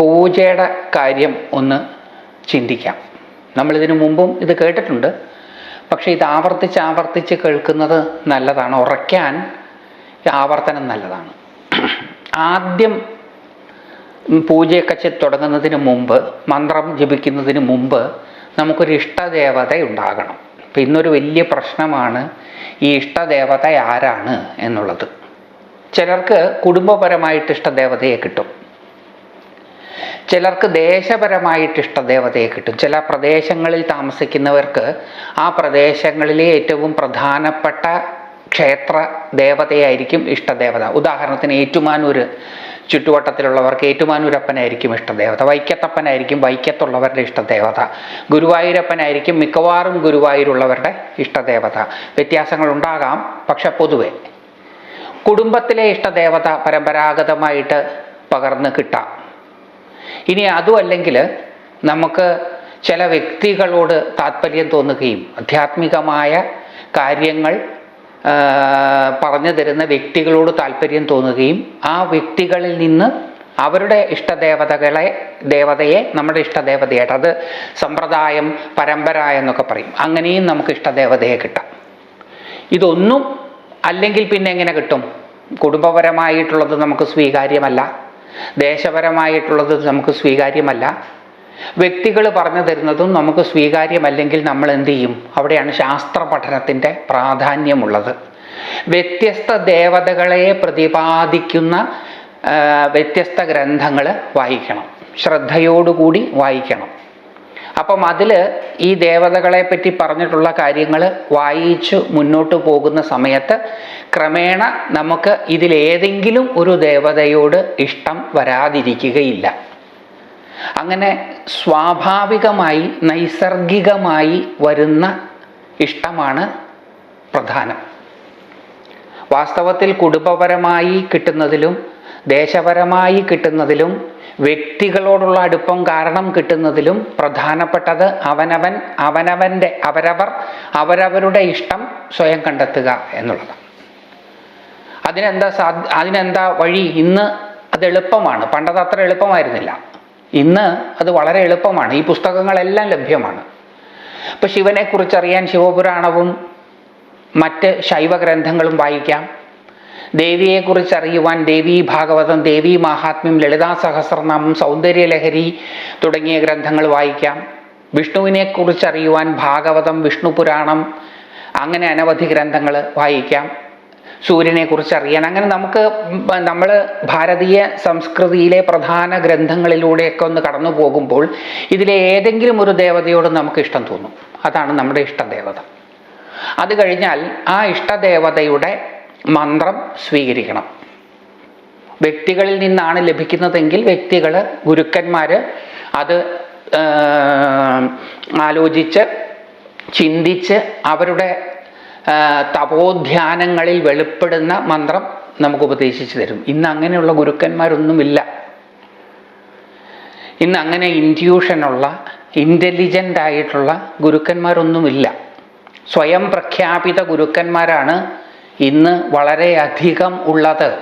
പൂജയുടെ കാര്യം ഒന്ന് ചിന്തിക്കാം. നമ്മളിതിനു മുമ്പും ഇത് കേട്ടിട്ടുണ്ട്. പക്ഷേ ഇത് ആവർത്തിച്ച് ആവർത്തിച്ച് കേൾക്കുന്നത് നല്ലതാണ്. ഉറയ്ക്കാൻ ആവർത്തനം നല്ലതാണ്. ആദ്യം പൂജയൊക്കെ തുടങ്ങുന്നതിന് മുമ്പ് മന്ത്രം ജപിക്കുന്നതിന് മുമ്പ് നമുക്കൊരു ഇഷ്ടദേവത ഉണ്ടാകണം. അപ്പം ഇന്നൊരു വലിയ പ്രശ്നമാണ് ഈ ഇഷ്ടദേവത ആരാണ് എന്നുള്ളത്. ചിലർക്ക് കുടുംബപരമായിട്ട് ഇഷ്ടദേവതയെ കിട്ടും. ചിലർക്ക് ദേശപരമായിട്ട് ഇഷ്ടദേവതയെ കിട്ടും. ചില പ്രദേശങ്ങളിൽ താമസിക്കുന്നവർക്ക് ആ പ്രദേശങ്ങളിലെ ഏറ്റവും പ്രധാനപ്പെട്ട ക്ഷേത്ര ദേവതയായിരിക്കും ഇഷ്ടദേവത. ഉദാഹരണത്തിന് ഏറ്റുമാനൂര് ചുറ്റുവട്ടത്തിലുള്ളവർക്ക് ഏറ്റുമാനൂരപ്പനായിരിക്കും ഇഷ്ടദേവത. വൈക്കത്തപ്പനായിരിക്കും വൈക്കത്തുള്ളവരുടെ ഇഷ്ടദേവത. ഗുരുവായൂരപ്പനായിരിക്കും മിക്കവാറും ഗുരുവായൂരുള്ളവരുടെ ഇഷ്ടദേവത. വ്യത്യാസങ്ങൾ ഉണ്ടാകാം പക്ഷെ പൊതുവെ കുടുംബത്തിലെ ഇഷ്ടദേവത പരമ്പരാഗതമായിട്ട് പകർന്ന് കിട്ടാം. ഇനി അതുമല്ലെങ്കിൽ നമുക്ക് ചില വ്യക്തികളോട് താല്പര്യം തോന്നുകയും ആധ്യാത്മികമായ കാര്യങ്ങൾ പറഞ്ഞു തരുന്ന വ്യക്തികളോട് താല്പര്യം തോന്നുകയും ആ വ്യക്തികളിൽ നിന്ന് അവരുടെ ഇഷ്ടദേവതകളെ ദേവതയെ നമ്മുടെ ഇഷ്ടദേവതയായിട്ട് അത് സമ്പ്രദായം പരമ്പര എന്നൊക്കെ പറയും. അങ്ങനെയും നമുക്ക് ഇഷ്ടദേവതയെ കിട്ടാം. ഇതൊന്നും അല്ലെങ്കിൽ പിന്നെ എങ്ങനെ കിട്ടും? കുടുംബപരമായിട്ടുള്ളത് നമുക്ക് സ്വീകാര്യമല്ല. ദേശപരമായിട്ടുള്ളത് നമുക്ക് സ്വീകാര്യമല്ല. വ്യക്തികൾ പറഞ്ഞു തരുന്നതും നമുക്ക് സ്വീകാര്യമല്ലെങ്കിൽ നമ്മൾ എന്ത് ചെയ്യും? അവിടെയാണ് ശാസ്ത്ര പഠനത്തിന്റെ പ്രാധാന്യമുള്ളത്. വ്യത്യസ്ത ദേവതകളെ പ്രതിപാദിക്കുന്ന വ്യത്യസ്ത ഗ്രന്ഥങ്ങൾ വായിക്കണം. ശ്രദ്ധയോടുകൂടി വായിക്കണം. അപ്പം അതിൽ ഈ ദേവതകളെ പറ്റി പറഞ്ഞിട്ടുള്ള കാര്യങ്ങൾ വായിച്ചു മുന്നോട്ട് പോകുന്ന സമയത്ത് ക്രമേണ നമുക്ക് ഇതിലേതെങ്കിലും ഒരു ദേവതയോട് ഇഷ്ടം വരാതിരിക്കുകയില്ല. അങ്ങനെ സ്വാഭാവികമായി നൈസർഗികമായി വരുന്ന ഇഷ്ടമാണ് പ്രധാനം. വാസ്തവത്തിൽ കുടുംബപരമായി കിട്ടുന്നതിലും ദേശപരമായി കിട്ടുന്നതിലും വ്യക്തികളോടുള്ള അടുപ്പം കാരണം കിട്ടുന്നതിലും പ്രധാനപ്പെട്ടത് അവനവൻ അവനവന്റെ അവരവർ അവരവരുടെ ഇഷ്ടം സ്വയം കണ്ടെത്തുക എന്നുള്ളത്. അതിനെന്താ സാ അതിനെന്താ വഴി? ഇന്ന് അത് എളുപ്പമാണ്. പണ്ടത് അത്ര എളുപ്പമായിരുന്നില്ല. ഇന്ന് അത് വളരെ എളുപ്പമാണ്. ഈ പുസ്തകങ്ങളെല്ലാം ലഭ്യമാണ്. ഇപ്പം ശിവനെക്കുറിച്ചറിയാൻ ശിവപുരാണവും മറ്റ് ശൈവ ഗ്രന്ഥങ്ങളും വായിക്കാം. ദേവിയെക്കുറിച്ച് അറിയുവാൻ ദേവി ഭാഗവതം ദേവി മാഹാത്മ്യം ലളിതാ സഹസ്രനാമം സൗന്ദര്യലഹരി തുടങ്ങിയ ഗ്രന്ഥങ്ങൾ വായിക്കാം. വിഷ്ണുവിനെക്കുറിച്ച് അറിയുവാൻ ഭാഗവതം വിഷ്ണു പുരാണം അങ്ങനെ അനവധി ഗ്രന്ഥങ്ങൾ വായിക്കാം. സൂര്യനെക്കുറിച്ച് അറിയാൻ അങ്ങനെ നമുക്ക് നമ്മൾ ഭാരതീയ സംസ്കൃതിയിലെ പ്രധാന ഗ്രന്ഥങ്ങളിലൂടെയൊക്കെ ഒന്ന് കടന്നു പോകുമ്പോൾ ഇതിലെ ഏതെങ്കിലും ഒരു ദേവതയോട് നമുക്ക് ഇഷ്ടം തോന്നും. അതാണ് നമ്മുടെ ഇഷ്ടദേവത. അത് കഴിഞ്ഞാൽ ആ ഇഷ്ടദേവതയുടെ മന്ത്രം സ്വീകരിക്കണം. വ്യക്തികളിൽ നിന്നാണ് ലഭിക്കുന്നതെങ്കിൽ വ്യക്തികൾ ഗുരുക്കന്മാർ അത് ആലോചിച്ച് ചിന്തിച്ച് അവരുടെ തപോധ്യാനങ്ങളിൽ വെളിപ്പെടുന്ന മന്ത്രം നമുക്ക് ഉപദേശിച്ചു തരും. ഇന്ന് അങ്ങനെയുള്ള ഗുരുക്കന്മാരൊന്നുമില്ല. ഇന്ന് അങ്ങനെ ഇന്റ്യൂഷനുള്ള ഇന്റലിജന്റ് ആയിട്ടുള്ള ഗുരുക്കന്മാരൊന്നുമില്ല. സ്വയം പ്രഖ്യാപിത ഗുരുക്കന്മാരാണ് ഇന്ന് വളരെയധികം ഉള്ളത്.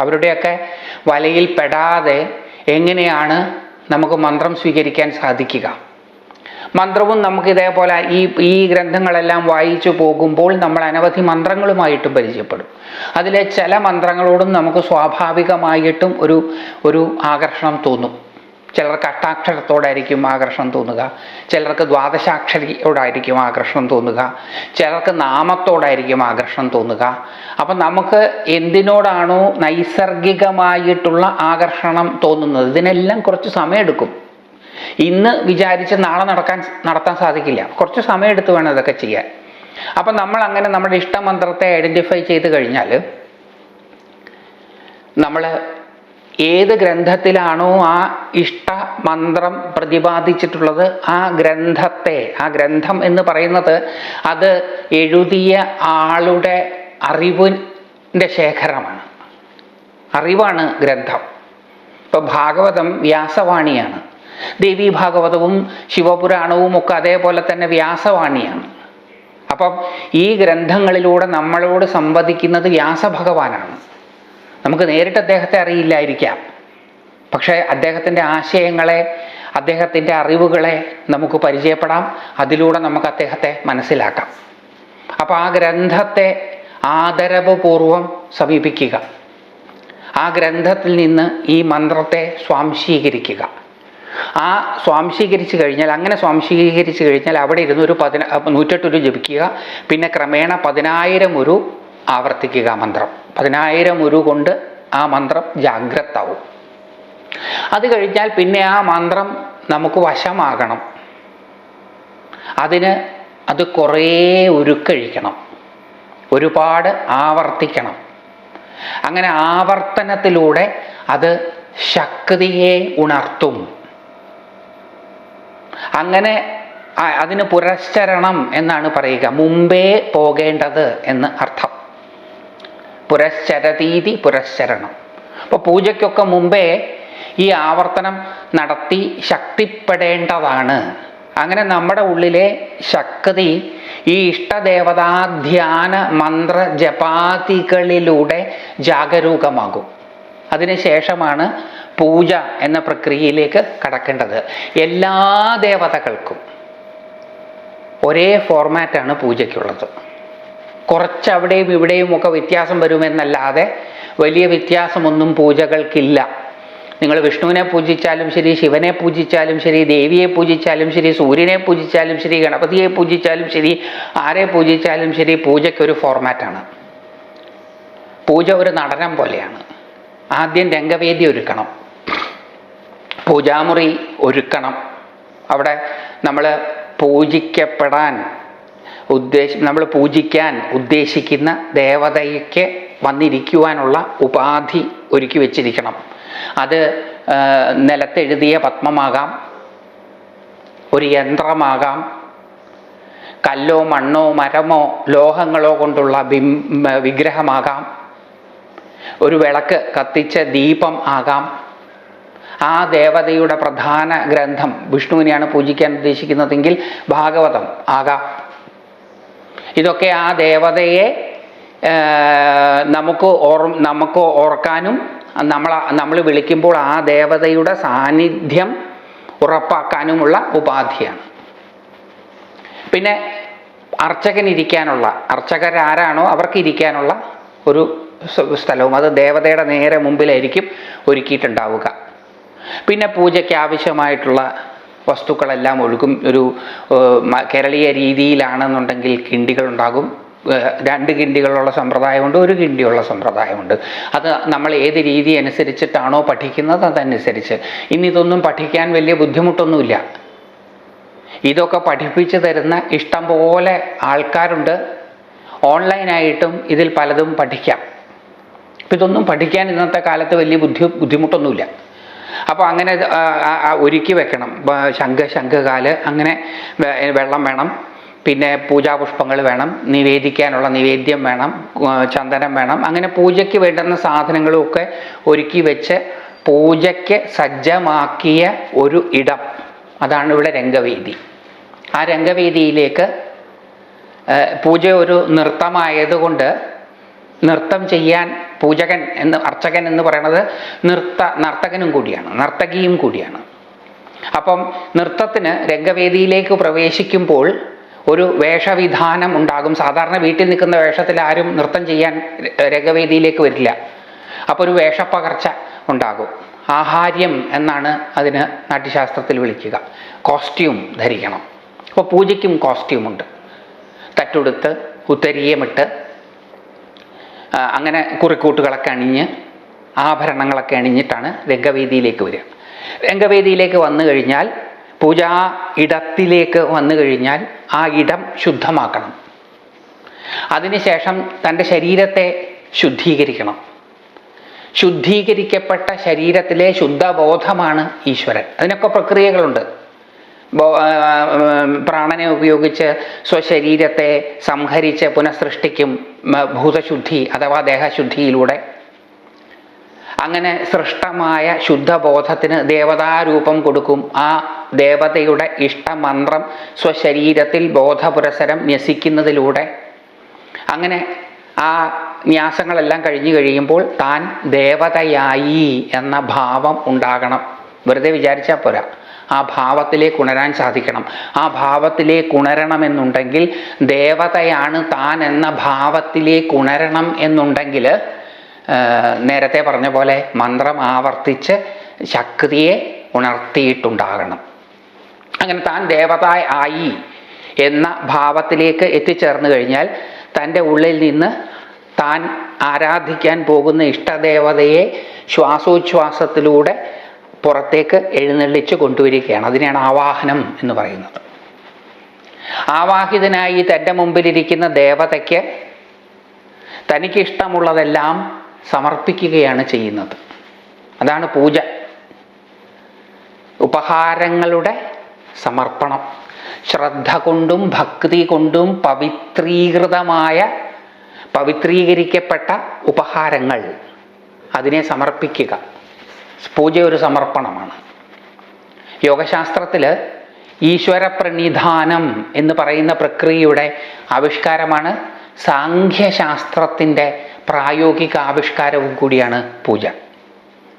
അവരുടെയൊക്കെ വലയിൽ പെടാതെ എങ്ങനെയാണ് നമുക്ക് മന്ത്രം സ്വീകരിക്കാൻ സാധിക്കുക? മന്ത്രവും നമുക്ക് ഇതേപോലെ ഈ ഈ ഗ്രന്ഥങ്ങളെല്ലാം വായിച്ചു പോകുമ്പോൾ നമ്മൾ അനവധി മന്ത്രങ്ങളുമായിട്ടും പരിചയപ്പെടും. അതിലെ ചില മന്ത്രങ്ങളോടും നമുക്ക് സ്വാഭാവികമായിട്ടും ഒരു ഒരു ആകർഷണം തോന്നും. ചിലർക്ക് അഷ്ടാക്ഷരത്തോടായിരിക്കും ആകർഷണം തോന്നുക. ചിലർക്ക് ദ്വാദശാക്ഷരിയോടായിരിക്കും ആകർഷണം തോന്നുക. ചിലർക്ക് നാമത്തോടായിരിക്കും ആകർഷണം തോന്നുക. അപ്പം നമുക്ക് എന്തിനോടാണോ നൈസർഗികമായിട്ടുള്ള ആകർഷണം തോന്നുന്നത്? ഇതിനെല്ലാം കുറച്ച് സമയമെടുക്കും. ഇന്ന് വിചാരിച്ച് നാളെ നടക്കാൻ നടത്താൻ സാധിക്കില്ല. കുറച്ച് സമയമെടുത്ത് വേണം ഇതൊക്കെ ചെയ്യാൻ. അപ്പം നമ്മൾ അങ്ങനെ നമ്മുടെ ഇഷ്ടമന്ത്രത്തെ ഐഡന്റിഫൈ ചെയ്ത് കഴിഞ്ഞാൽ നമ്മൾ ഏത് ഗ്രന്ഥത്തിലാണോ ആ ഇഷ്ട മന്ത്രം പ്രതിപാദിച്ചിട്ടുള്ളത് ആ ഗ്രന്ഥത്തെ ആ ഗ്രന്ഥം എന്ന് പറയുന്നത് അത് എഴുതിയ ആളുടെ അറിവിന്റെ ശേഖരമാണ്. അറിവാണ് ഗ്രന്ഥം. ഇപ്പം ഭാഗവതം വ്യാസവാണിയാണ്. ദേവി ഭാഗവതവും ശിവപുരാണവും ഒക്കെ അതേപോലെ തന്നെ വ്യാസവാണിയാണ്. അപ്പം ഈ ഗ്രന്ഥങ്ങളിലൂടെ നമ്മളോട് സംവദിക്കുന്നത് വ്യാസഭഗവാനാണ്. നമുക്ക് നേരിട്ട് അദ്ദേഹത്തെ അറിയില്ലായിരിക്കാം. പക്ഷേ അദ്ദേഹത്തിന്റെ ആശയങ്ങളെ അദ്ദേഹത്തിന്റെ അറിവുകളെ നമുക്ക് പരിചയപ്പെടാം. അതിലൂടെ നമുക്ക് അദ്ദേഹത്തെ മനസ്സിലാക്കാം. അപ്പോൾ ആ ഗ്രന്ഥത്തെ ആദരവപൂർവം സമീപിക്കുക. ആ ഗ്രന്ഥത്തിൽ നിന്ന് ഈ മന്ത്രത്തെ സ്വാംശീകരിക്കുക. ആ സ്വാംശീകരിച്ചു കഴിഞ്ഞാൽ അങ്ങനെ സ്വാംശീകരിച്ചു കഴിഞ്ഞാൽ അവിടെ ഇരുന്ന് ഒരു പതിന നൂറ്റെട്ടൊരു ജപിക്കുക. പിന്നെ ക്രമേണ പതിനായിരം ഒരു ആവർത്തിക്കുക മന്ത്രം. പതിനായിരം ഒരു കൊണ്ട് ആ മന്ത്രം ജാഗ്രതാവും. അത് കഴിഞ്ഞാൽ പിന്നെ ആ മന്ത്രം നമുക്ക് വശമാകണം. അതിന് അത് കുറേ ഉരുക്കഴിക്കണം. ഒരുപാട് ആവർത്തിക്കണം. അങ്ങനെ ആവർത്തനത്തിലൂടെ അത് ശക്തിയെ ഉണർത്തും. അങ്ങനെ അതിന് പുരസ്ചരണം എന്നാണ് പറയുക. മുമ്പേ പോകേണ്ടത് എന്ന് അർത്ഥം. പുരശ്ചരതീതി പുരശ്ചരണം അപ്പോൾ പൂജയ്ക്കൊക്കെ മുമ്പേ ഈ ആവർത്തനം നടത്തി ശക്തിപ്പെടേണ്ടതാണ്. അങ്ങനെ നമ്മുടെ ഉള്ളിലെ ശക്തി ഈ ഇഷ്ടദേവതാധ്യാന മന്ത്ര ജപാതികളിലൂടെ ജാഗരൂകമാകും. അതിനുശേഷമാണ് പൂജ എന്ന പ്രക്രിയയിലേക്ക് കടക്കേണ്ടത്. എല്ലാ ദേവതകൾക്കും ഒരേ ഫോർമാറ്റാണ് പൂജയ്ക്കുള്ളത്. കുറച്ച് അവിടെയും ഇവിടെയും ഒക്കെ വ്യത്യാസം വരുമെന്നല്ലാതെ വലിയ വ്യത്യാസമൊന്നും പൂജകൾക്കില്ല. നിങ്ങൾ വിഷ്ണുവിനെ പൂജിച്ചാലും ശരി ശിവനെ പൂജിച്ചാലും ശരി ദേവിയെ പൂജിച്ചാലും ശരി സൂര്യനെ പൂജിച്ചാലും ശരി ഗണപതിയെ പൂജിച്ചാലും ശരി ആരെ പൂജിച്ചാലും ശരി പൂജയ്ക്കൊരു ഫോർമാറ്റാണ്. പൂജ ഒരു നടനം പോലെയാണ്. ആദ്യം രംഗവേദി ഒരുക്കണം. പൂജാമുറി ഒരുക്കണം. അവിടെ നമ്മൾ പൂജിക്കപ്പെടാൻ ഉദ്ദേശ നമ്മൾ പൂജിക്കാൻ ഉദ്ദേശിക്കുന്ന ദേവതയ്ക്ക് വന്നിരിക്കുവാനുള്ള ഉപാധി ഒരുക്കി വെച്ചിരിക്കണം. അത് നിലത്തെഴുതിയ പത്മമാകാം ഒരു യന്ത്രമാകാം കല്ലോ മണ്ണോ മരമോ ലോഹങ്ങളോ കൊണ്ടുള്ള ബിം വിഗ്രഹമാകാം ഒരു വിളക്ക് കത്തിച്ച ദീപം ആകാം. ആ ദേവതയുടെ പ്രധാന ഗ്രന്ഥം വിഷ്ണുവിനെയാണ് പൂജിക്കാൻ ഉദ്ദേശിക്കുന്നതെങ്കിൽ ഭാഗവതം ആകാം. ഇതൊക്കെ ആ ദേവതയെ നമുക്ക് ഓർ നമുക്ക് ഓർക്കാനും നമ്മൾ നമ്മൾ വിളിക്കുമ്പോൾ ആ ദേവതയുടെ സാന്നിധ്യം ഉറപ്പാക്കാനുമുള്ള ഉപാധിയാണ്. പിന്നെ അർച്ചകൻ ഇരിക്കാനുള്ള അർച്ചകരാരാണോ അവർക്ക് ഇരിക്കാനുള്ള ഒരു സ്ഥലവും അത് ദേവതയുടെ നേരെ മുമ്പിലായിരിക്കും ഒരുക്കിയിട്ടുണ്ടാവുക. പിന്നെ പൂജയ്ക്ക് ആവശ്യമായിട്ടുള്ള വസ്തുക്കളെല്ലാം ഒഴുകും. ഒരു കേരളീയ രീതിയിലാണെന്നുണ്ടെങ്കിൽ കിണ്ടികളുണ്ടാകും. രണ്ട് കിണ്ടികളുള്ള സമ്പ്രദായമുണ്ട് ഒരു കിണ്ടിയുള്ള സമ്പ്രദായമുണ്ട്. അത് നമ്മൾ ഏത് രീതി അനുസരിച്ചിട്ടാണോ പഠിക്കുന്നത് അതനുസരിച്ച്. ഇനി ഇതൊന്നും പഠിക്കാൻ വലിയ ബുദ്ധിമുട്ടൊന്നുമില്ല. ഇതൊക്കെ പഠിപ്പിച്ചു തരുന്ന ഇഷ്ടം പോലെ ആൾക്കാരുണ്ട്. ഓൺലൈനായിട്ടും ഇതിൽ പലതും പഠിക്കാം. ഇതൊന്നും പഠിക്കാൻ ഇന്നത്തെ കാലത്ത് വലിയ ബുദ്ധി ബുദ്ധിമുട്ടൊന്നുമില്ല. അപ്പോൾ അങ്ങനെ ഒരുക്കി വെക്കണം. ശംഖ ശംഖകാൽ അങ്ങനെ വെള്ളം വേണം. പിന്നെ പൂജാപുഷ്പങ്ങൾ വേണം. നിവേദിക്കാനുള്ള നിവേദ്യം വേണം. ചന്ദനം വേണം. അങ്ങനെ പൂജയ്ക്ക് വേണ്ടുന്ന സാധനങ്ങളും ഒക്കെ ഒരുക്കി വെച്ച് പൂജയ്ക്ക് സജ്ജമാക്കിയ ഒരു ഇടം. അതാണ് ഇവിടെ രംഗവേദി. ആ രംഗവേദിയിലേക്ക് പൂജ ഒരു നൃത്തമായതുകൊണ്ട് നൃത്തം ചെയ്യാൻ പൂജകൻ എന്ന് അർച്ചകൻ എന്ന് പറയുന്നത് നൃത്ത നർത്തകനും കൂടിയാണ് നർത്തകിയും കൂടിയാണ്. അപ്പം നൃത്തത്തിന് രംഗവേദിയിലേക്ക് പ്രവേശിക്കുമ്പോൾ ഒരു വേഷവിധാനം ഉണ്ടാകും. സാധാരണ വീട്ടിൽ നിൽക്കുന്ന വേഷത്തിൽ ആരും നൃത്തം ചെയ്യാൻ രംഗവേദിയിലേക്ക് വരില്ല. അപ്പോൾ ഒരു വേഷപ്പകർച്ച ഉണ്ടാകും. ആഹാര്യം എന്നാണ് അതിന് നാട്യശാസ്ത്രത്തിൽ വിളിക്കുക. കോസ്റ്റ്യൂം ധരിക്കണം. അപ്പോൾ പൂജയ്ക്കും കോസ്റ്റ്യൂമുണ്ട്. തട്ടുടുത്ത് ഉത്തരീയമിട്ട് അങ്ങനെ കുറിക്കൂട്ടുകളൊക്കെ അണിഞ്ഞ് ആഭരണങ്ങളൊക്കെ അണിഞ്ഞിട്ടാണ് രംഗവേദിയിലേക്ക് വരിക. രംഗവേദിയിലേക്ക് വന്നു കഴിഞ്ഞാൽ പൂജാ ഇടത്തിലേക്ക് വന്നു കഴിഞ്ഞാൽ ആ ഇടം ശുദ്ധമാക്കണം. അതിനുശേഷം തന്റെ ശരീരത്തെ ശുദ്ധീകരിക്കണം. ശുദ്ധീകരിക്കപ്പെട്ട ശരീരത്തിലെ ശുദ്ധബോധമാണ് ഈശ്വരൻ. അതിനൊക്കെ പ്രക്രിയകളുണ്ട്. പ്രാണനെ ഉപയോഗിച്ച് സ്വശരീരത്തെ സംഹരിച്ച് പുനഃസൃഷ്ടിക്കും ഭൂതശുദ്ധി അഥവാ ദേഹശുദ്ധിയിലൂടെ. അങ്ങനെ സൃഷ്ടമായ ശുദ്ധബോധത്തിന് ദേവതാരൂപം കൊടുക്കും. ആ ദേവതയുടെ ഇഷ്ടമന്ത്രം സ്വശരീരത്തിൽ ബോധപുരസരം ന്യസിക്കുന്നതിലൂടെ. അങ്ങനെ ആ ന്യാസങ്ങളെല്ലാം കഴിഞ്ഞു കഴിയുമ്പോൾ താൻ ദേവതയായി എന്ന ഭാവം ഉണ്ടാകണം. വെറുതെ വിചാരിച്ചാൽ പോരാ. ആ ഭാവത്തിലേക്ക് ഉണരാൻ സാധിക്കണം. ആ ഭാവത്തിലേക്ക് ഉണരണമെന്നുണ്ടെങ്കിൽ ദേവതയാണ് താൻ എന്ന ഭാവത്തിലേക്ക് ഉണരണം എന്നുണ്ടെങ്കിൽ നേരത്തെ പറഞ്ഞ പോലെ മന്ത്രം ആവർത്തിച്ച് ശക്തിയെ ഉണർത്തിയിട്ടുണ്ടാകണം. അങ്ങനെ താൻ ദേവത ആയി എന്ന ഭാവത്തിലേക്ക് എത്തിച്ചേർന്നു കഴിഞ്ഞാൽ തന്റെ ഉള്ളിൽ നിന്ന് താൻ ആരാധിക്കാൻ പോകുന്ന ഇഷ്ടദേവതയെ ശ്വാസോച്ഛ്വാസത്തിലൂടെ പുറത്തേക്ക് എഴുന്നള്ളിച്ച് കൊണ്ടുവരികയാണ്. അതിനെയാണ് ആവാഹനം എന്ന് പറയുന്നത്. ആവാഹിതനായി തന്റെ മുമ്പിലിരിക്കുന്ന ദേവതയ്ക്ക് തനിക്കിഷ്ടമുള്ളതെല്ലാം സമർപ്പിക്കുകയാണ് ചെയ്യുന്നത്. അതാണ് പൂജ. ഉപഹാരങ്ങളുടെ സമർപ്പണം. ശ്രദ്ധ കൊണ്ടും ഭക്തി കൊണ്ടും പവിത്രീകൃതമായ പവിത്രീകരിക്കപ്പെട്ട ഉപഹാരങ്ങൾ അതിനെ സമർപ്പിക്കുക. പൂജ ഒരു സമർപ്പണമാണ്. യോഗശാസ്ത്രത്തിൽ ഈശ്വര പ്രണിധാനം എന്ന് പറയുന്ന പ്രക്രിയയുടെ ആവിഷ്കാരമാണ് സാഖ്യശാസ്ത്രത്തിന്റെ പ്രായോഗിക ആവിഷ്കാരവും കൂടിയാണ് പൂജ.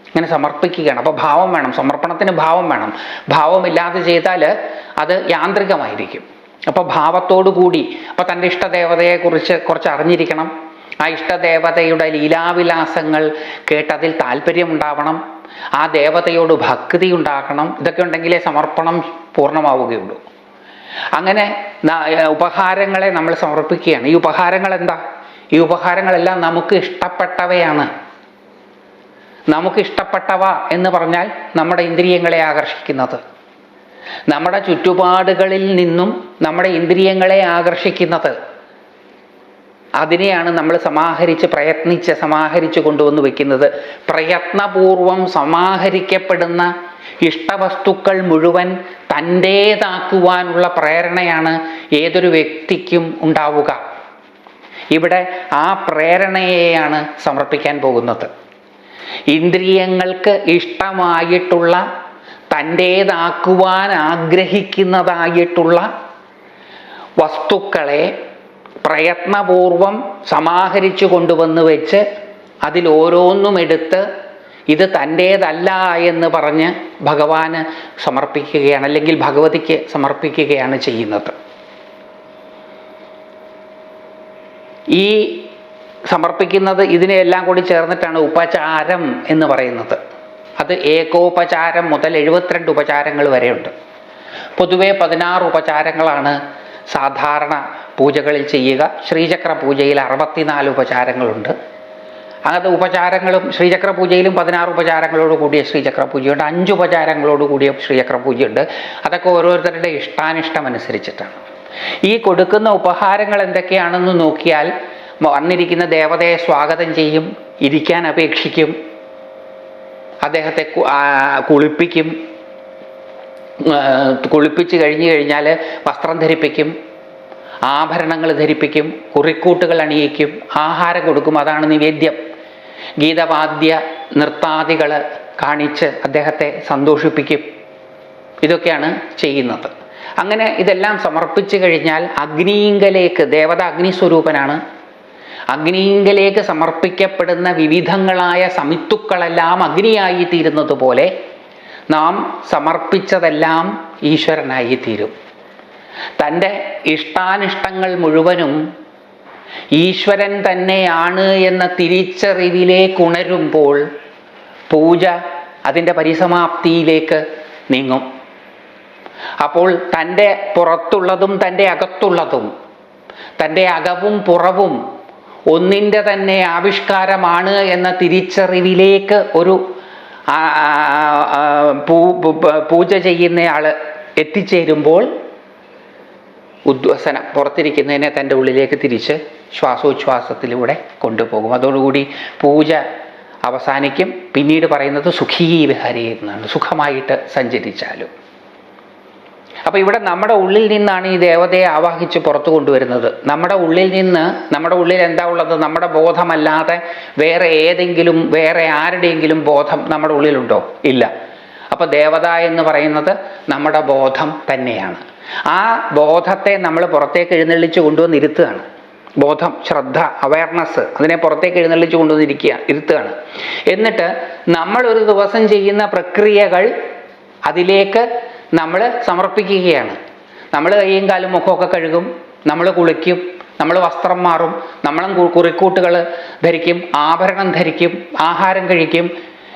ഇങ്ങനെ സമർപ്പിക്കുകയാണ്. അപ്പോൾ ഭാവം വേണം സമർപ്പണത്തിന് ഭാവം വേണം. ഭാവമില്ലാതെ ചെയ്താൽ അത് യാന്ത്രികമായിരിക്കും. അപ്പോൾ ഭാവത്തോടു കൂടി അപ്പോൾ തന്റെ ഇഷ്ടദേവതയെക്കുറിച്ച് കുറച്ച് അറിഞ്ഞിരിക്കണം. ആ ഇഷ്ടദേവതയുടെ ലീലാവിലാസങ്ങൾ കേട്ടതിൽ താല്പര്യമുണ്ടാവണം. ആ ദേവതയോട് ഭക്തി ഉണ്ടാക്കണം ഇതൊക്കെ ഉണ്ടെങ്കിലേ സമർപ്പണം പൂർണമാവുകയുള്ളൂ. അങ്ങനെ ഉപഹാരങ്ങളെ നമ്മൾ സമർപ്പിക്കുകയാണ്. ഈ ഉപഹാരങ്ങൾ എന്താ ഈ ഉപഹാരങ്ങളെല്ലാം നമുക്ക് ഇഷ്ടപ്പെട്ടവയാണ്. നമുക്ക് ഇഷ്ടപ്പെട്ടവ എന്ന് പറഞ്ഞാൽ നമ്മുടെ ഇന്ദ്രിയങ്ങളെ ആകർഷിക്കുന്നത്. നമ്മുടെ ചുറ്റുപാടുകളിൽ നിന്നും നമ്മുടെ ഇന്ദ്രിയങ്ങളെ ആകർഷിക്കുന്നത്. അതിനെയാണ് നമ്മൾ സമാഹരിച്ച് പ്രയത്നിച്ച് സമാഹരിച്ച് കൊണ്ടുവന്ന് വയ്ക്കുന്നത് പ്രയത്നപൂർവം സമാഹരിക്കപ്പെടുന്ന ഇഷ്ടവസ്തുക്കൾ മുഴുവൻ തന്റേതാക്കുവാനുള്ള പ്രേരണയാണ് ഏതൊരു വ്യക്തിക്കും ഉണ്ടാവുക. ഇവിടെ ആ പ്രേരണയെയാണ് സമർപ്പിക്കാൻ പോകുന്നത്. ഇന്ദ്രിയങ്ങൾക്ക് ഇഷ്ടമായിട്ടുള്ള തന്റേതാക്കുവാൻ ആഗ്രഹിക്കുന്നതായിട്ടുള്ള വസ്തുക്കളെ പ്രയത്നപൂർവം സമാഹരിച്ചു കൊണ്ടുവന്ന് വെച്ച് അതിൽ ഓരോന്നും എടുത്ത് ഇത് തന്റേതല്ല എന്ന് പറഞ്ഞ് ഭഗവാന് സമർപ്പിക്കുകയാണ് അല്ലെങ്കിൽ ഭഗവതിക്ക് സമർപ്പിക്കുകയാണ് ചെയ്യുന്നത്. ഈ സമർപ്പിക്കുന്നത് ഇതിനെല്ലാം കൂടി ചേർന്നിട്ടാണ് ഉപചാരം എന്ന് പറയുന്നത്. അത് ഏകോപചാരം മുതൽ എഴുപത്തിരണ്ട് ഉപചാരങ്ങൾ വരെയുണ്ട്. പൊതുവെ പതിനാറ് ഉപചാരങ്ങളാണ് സാധാരണ പൂജകളിൽ ചെയ്യുക. ശ്രീചക്ര പൂജയിൽ അറുപത്തിനാല് ഉപചാരങ്ങളുണ്ട്. അങ്ങനത്തെ ഉപചാരങ്ങളും ശ്രീചക്ര പൂജയിലും പതിനാറ് ഉപചാരങ്ങളോട് കൂടിയ ശ്രീചക്ര പൂജയുണ്ട്. അഞ്ച് ഉപചാരങ്ങളോട് കൂടിയ ശ്രീചക്ര പൂജയുണ്ട്. അതൊക്കെ ഓരോരുത്തരുടെ ഇഷ്ടാനിഷ്ടം അനുസരിച്ചിട്ടാണ്. ഈ കൊടുക്കുന്ന ഉപഹാരങ്ങൾ എന്തൊക്കെയാണെന്ന് നോക്കിയാൽ വന്നിരിക്കുന്ന ദേവതയെ സ്വാഗതം ചെയ്യും ഇരിക്കാൻ അപേക്ഷിക്കും അദ്ദേഹത്തെ കുളിപ്പിക്കും കുളിപ്പിച്ച് കഴിഞ്ഞു കഴിഞ്ഞാൽ വസ്ത്രം ധരിപ്പിക്കും ആഭരണങ്ങൾ ധരിപ്പിക്കും കുറിക്കൂട്ടുകൾ അണിയിക്കും ആഹാരം കൊടുക്കും. അതാണ് നിവേദ്യം. ഗീതവാദ്യ നൃത്താദികൾ കാണിച്ച് അദ്ദേഹത്തെ സന്തോഷിപ്പിക്കും. ഇതൊക്കെയാണ് ചെയ്യുന്നത്. അങ്ങനെ ഇതെല്ലാം സമർപ്പിച്ചു കഴിഞ്ഞാൽ അഗ്നിയിങ്കലേക്ക് ദേവത അഗ്നി അഗ്നിസ്വരൂപനാണ്. അഗ്നിയിങ്കലേക്ക് സമർപ്പിക്കപ്പെടുന്ന വിവിധങ്ങളായ സമിത്തുക്കളെല്ലാം അഗ്നിയായി തീരുന്നത് പോലെ നാം സമർപ്പിച്ചതെല്ലാം ഈശ്വരനായി തീരും. തന്റെ ഇഷ്ടാനിഷ്ടങ്ങൾ മുഴുവനും ഈശ്വരൻ തന്നെയാണ് എന്ന തിരിച്ചറിവിലേക്ക് ഉണരുമ്പോൾ പൂജ അതിന്റെ പരിസമാപ്തിയിലേക്ക് നീങ്ങും. അപ്പോൾ തന്റെ പുറത്തുള്ളതും തന്റെ അകത്തുള്ളതും തന്റെ അകവും പുറവും ഒന്നിന്റെ തന്നെ ആവിഷ്കാരമാണ് എന്ന തിരിച്ചറിവിലേക്ക് ഒരു പൂജ ചെയ്യുന്നയാൾ എത്തിച്ചേരുമ്പോൾ ഉദ്വസനം പുറത്തിരിക്കുന്നതിനെ തന്റെ ഉള്ളിലേക്ക് തിരിച്ച് ശ്വാസോച്ഛ്വാസത്തിലൂടെ കൊണ്ടുപോകും. അതോടുകൂടി പൂജ അവസാനിക്കും. പിന്നീട് പറയുന്നത് സുഖീ വിഹരി എന്നാണ്. സുഖമായിട്ട് സഞ്ചരിച്ചാലും. അപ്പോൾ ഇവിടെ നമ്മുടെ ഉള്ളിൽ നിന്നാണ് ഈ ദേവതയെ ആവാഹിച്ച് പുറത്തു കൊണ്ടുവരുന്നത്. നമ്മുടെ ഉള്ളിൽ നിന്ന് നമ്മുടെ ഉള്ളിൽ എന്താ ഉള്ളത്? നമ്മുടെ ബോധമല്ലാതെ വേറെ ഏതെങ്കിലും വേറെ ആരുടെയെങ്കിലും ബോധം നമ്മുടെ ഉള്ളിലുണ്ടോ? ഇല്ല. അപ്പോൾ ദേവത എന്ന് പറയുന്നത് നമ്മുടെ ബോധം തന്നെയാണ്. ആ ബോധത്തെ നമ്മൾ പുറത്തേക്ക് എഴുന്നള്ളിച്ച് കൊണ്ടുവന്ന് ഇരുത്തുകയാണ്. ബോധം ശ്രദ്ധ അവയർനെസ് അതിനെ പുറത്തേക്ക് എഴുന്നള്ളിച്ച് കൊണ്ടുവന്നിരിക്കുക ഇരുത്തുകയാണ്. എന്നിട്ട് നമ്മൾ ഒരു ദിവസം ചെയ്യുന്ന പ്രക്രിയകൾ അതിലേക്ക് നമ്മൾ സമർപ്പിക്കുകയാണ്. നമ്മൾ കൈയും കാലും മുഖമൊക്കെ കഴുകും നമ്മൾ കുളിക്കും നമ്മൾ വസ്ത്രം മാറും നമ്മളും കു- കുറിക്കൂട്ടുകൾ ധരിക്കും ആഭരണം ധരിക്കും ആഹാരം കഴിക്കും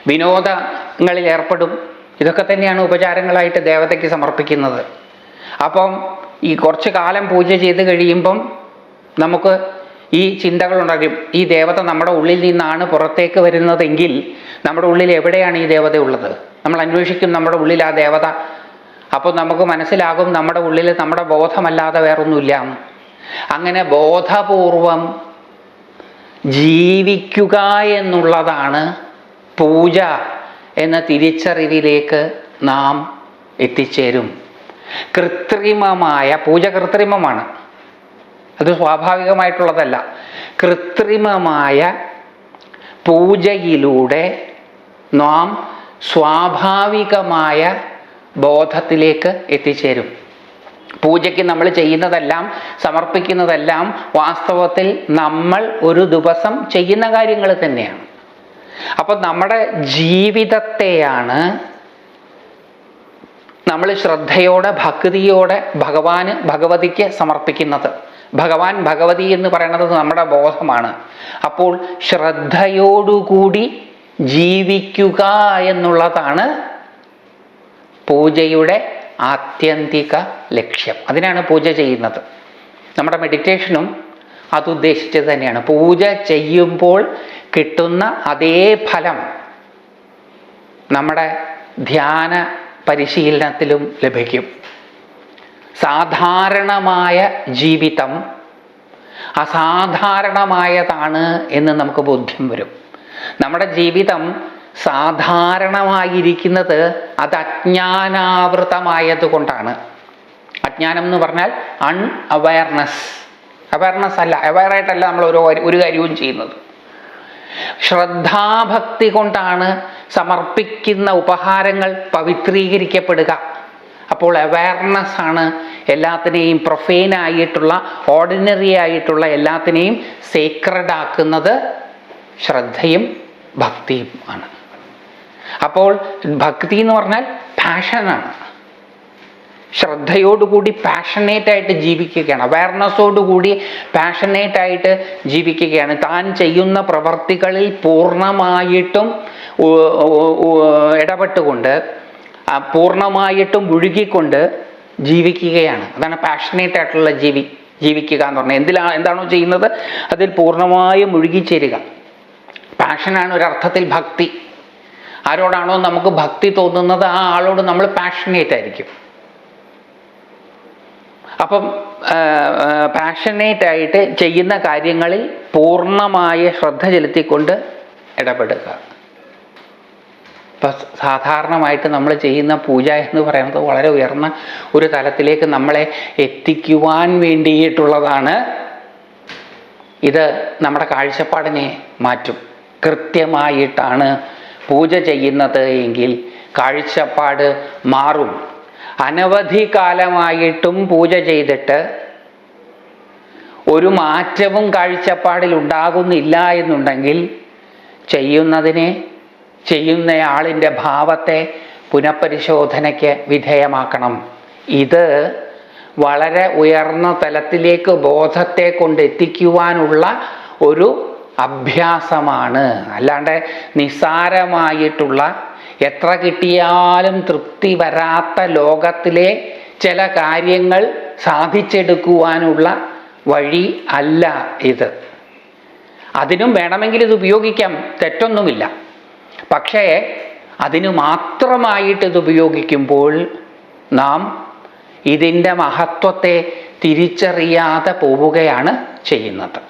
വിനോദങ്ങളിൽ ഏർപ്പെടും. ഇതൊക്കെ തന്നെയാണ് ഉപചാരങ്ങളായിട്ട് ദേവതയ്ക്ക് സമർപ്പിക്കുന്നത്. അപ്പം ഈ കുറച്ച് കാലം പൂജ ചെയ്ത് കഴിയുമ്പം നമുക്ക് ഈ ചിന്തകളുണ്ടാകും. ഈ ദേവത നമ്മുടെ ഉള്ളിൽ നിന്നാണ് പുറത്തേക്ക് വരുന്നതെങ്കിൽ നമ്മുടെ ഉള്ളിൽ എവിടെയാണ് ഈ ദേവത ഉള്ളത്? നമ്മൾ അന്വേഷിക്കും നമ്മുടെ ഉള്ളിൽ ആ ദേവത. അപ്പോൾ നമുക്ക് മനസ്സിലാകും നമ്മുടെ ഉള്ളിൽ നമ്മുടെ ബോധമല്ലാതെ വേറൊന്നുമില്ല. അങ്ങനെ ബോധപൂർവം ജീവിക്കുക എന്നുള്ളതാണ് പൂജ എന്ന തിരിച്ചറിവിലേക്ക് നാം എത്തിച്ചേരും. കൃത്രിമമായ പൂജ കൃത്രിമമാണ്. അത് സ്വാഭാവികമായിട്ടുള്ളതല്ല. കൃത്രിമമായ പൂജയിലൂടെ നാം സ്വാഭാവികമായ ബോധത്തിലേക്ക് എത്തിച്ചേരും. പൂജയ്ക്ക് നമ്മൾ ചെയ്യുന്നതെല്ലാം സമർപ്പിക്കുന്നതെല്ലാം വാസ്തവത്തിൽ നമ്മൾ ഒരു ദിവസം ചെയ്യുന്ന കാര്യങ്ങൾ തന്നെയാണ്. അപ്പം നമ്മുടെ ജീവിതത്തെയാണ് നമ്മൾ ശ്രദ്ധയോടെ ഭക്തിയോടെ ഭഗവാന് ഭഗവതിക്ക് സമർപ്പിക്കുന്നത്. ഭഗവാൻ ഭഗവതി എന്ന് പറയുന്നത് നമ്മുടെ ബോധമാണ്. അപ്പോൾ ശ്രദ്ധയോടുകൂടി ജീവിക്കുക എന്നുള്ളതാണ് പൂജയുടെ ആത്യന്തിക ലക്ഷ്യം. അതിനാണ് പൂജ ചെയ്യുന്നത്. നമ്മുടെ മെഡിറ്റേഷനും അതുദ്ദേശിച്ചത് തന്നെയാണ്. പൂജ ചെയ്യുമ്പോൾ കിട്ടുന്ന അതേ ഫലം നമ്മുടെ ധ്യാന പരിശീലനത്തിലും ലഭിക്കും. സാധാരണമായ ജീവിതം അസാധാരണമായതാണ് എന്ന് നമുക്ക് ബോധ്യം വരും. നമ്മുടെ ജീവിതം സാധാരണമായിരിക്കുന്നത് അത് അജ്ഞാനാവൃതമായതുകൊണ്ടാണ് അജ്ഞാനം എന്ന് പറഞ്ഞാൽ അൺ അവയർനെസ് അവയർനെസ് അല്ല അവയറായിട്ടല്ല നമ്മൾ ഒരു ഒരു കാര്യവും ചെയ്യുന്നത്. ശ്രദ്ധാഭക്തി കൊണ്ടാണ് സമർപ്പിക്കുന്ന ഉപഹാരങ്ങൾ പവിത്രീകരിക്കപ്പെടുക. അപ്പോൾ അവയർനെസ് ആണ് എല്ലാത്തിനെയും പ്രൊഫെയിൻ ആയിട്ടുള്ള ഓർഡിനറി ആയിട്ടുള്ള എല്ലാത്തിനെയും സേക്രഡ് ആക്കുന്നത് ശ്രദ്ധയും ഭക്തിയും ആണ്. അപ്പോൾ ഭക്തി എന്ന് പറഞ്ഞാൽ പാഷനാണ് ശ്രദ്ധയോടുകൂടി പാഷനേറ്റ് ആയിട്ട് ജീവിക്കുകയാണ്. അവയർനെസ്സോടുകൂടി പാഷനേറ്റ് ആയിട്ട് ജീവിക്കുകയാണ്. താൻ ചെയ്യുന്ന പ്രവർത്തികളിൽ പൂർണമായിട്ടും ഇടപെട്ടുകൊണ്ട് പൂർണമായിട്ടും ഒഴുകിക്കൊണ്ട് ജീവിക്കുകയാണ്. അതാണ് പാഷനേറ്റ് ആയിട്ടുള്ള ജീവി ജീവിക്കുക എന്ന് പറഞ്ഞാൽ എന്തിലാണ് എന്താണോ ചെയ്യുന്നത്? അതിൽ പൂർണമായും ഒഴുകിച്ചേരുക പാഷനാണ് ഒരർത്ഥത്തിൽ ഭക്തി. ആരോടാണോ നമുക്ക് ഭക്തി തോന്നുന്നത് ആ ആളോട് നമ്മൾ പാഷനേറ്റ് ആയിരിക്കും. അപ്പം പാഷനേറ്റ് ആയിട്ട് ചെയ്യുന്ന കാര്യങ്ങളിൽ പൂർണമായ ശ്രദ്ധ ചെലുത്തിക്കൊണ്ട് ഇടപെടുക. ഇപ്പം സാധാരണമായിട്ട് നമ്മൾ ചെയ്യുന്ന പൂജ എന്ന് പറയുന്നത് വളരെ ഉയർന്ന ഒരു തലത്തിലേക്ക് നമ്മളെ എത്തിക്കുവാൻ വേണ്ടിയിട്ടുള്ളതാണ്. ഇത് നമ്മുടെ കാഴ്ചപ്പാടിനെ മാറ്റും. കൃത്യമായിട്ടാണ് പൂജ ചെയ്യുന്നത് എങ്കിൽ കാഴ്ചപ്പാട് മാറും. അനവധി കാലമായിട്ടും പൂജ ചെയ്തിട്ട് ഒരു മാറ്റവും കാഴ്ചപ്പാടിൽ ഉണ്ടാകുന്നില്ല എന്നുണ്ടെങ്കിൽ ചെയ്യുന്നതിനെ ചെയ്യുന്നയാളിന്റെ ഭാവത്തെ പുനഃപരിശോധനയ്ക്ക് വിധേയമാക്കണം. ഇത് വളരെ ഉയർന്ന തലത്തിലേക്ക് ബോധത്തെ കൊണ്ടെത്തിക്കുവാനുള്ള ഒരു അഭ്യാസമാണ്. അല്ലാണ്ട് നിസ്സാരമായിട്ടുള്ള എത്ര കിട്ടിയാലും തൃപ്തി വരാത്ത ലോകത്തിലെ ചില കാര്യങ്ങൾ സാധിച്ചെടുക്കുവാനുള്ള വഴി അല്ല ഇത്. അതിനും വേണമെങ്കിൽ ഇത് ഉപയോഗിക്കാം തെറ്റൊന്നുമില്ല. പക്ഷേ അതിനു മാത്രമായിട്ട് ഇത് ഉപയോഗിക്കുമ്പോൾ നാം ഇതിന്റെ മഹത്വത്തെ തിരിച്ചറിയാതെ പോവുകയാണ് ചെയ്യുന്നത്.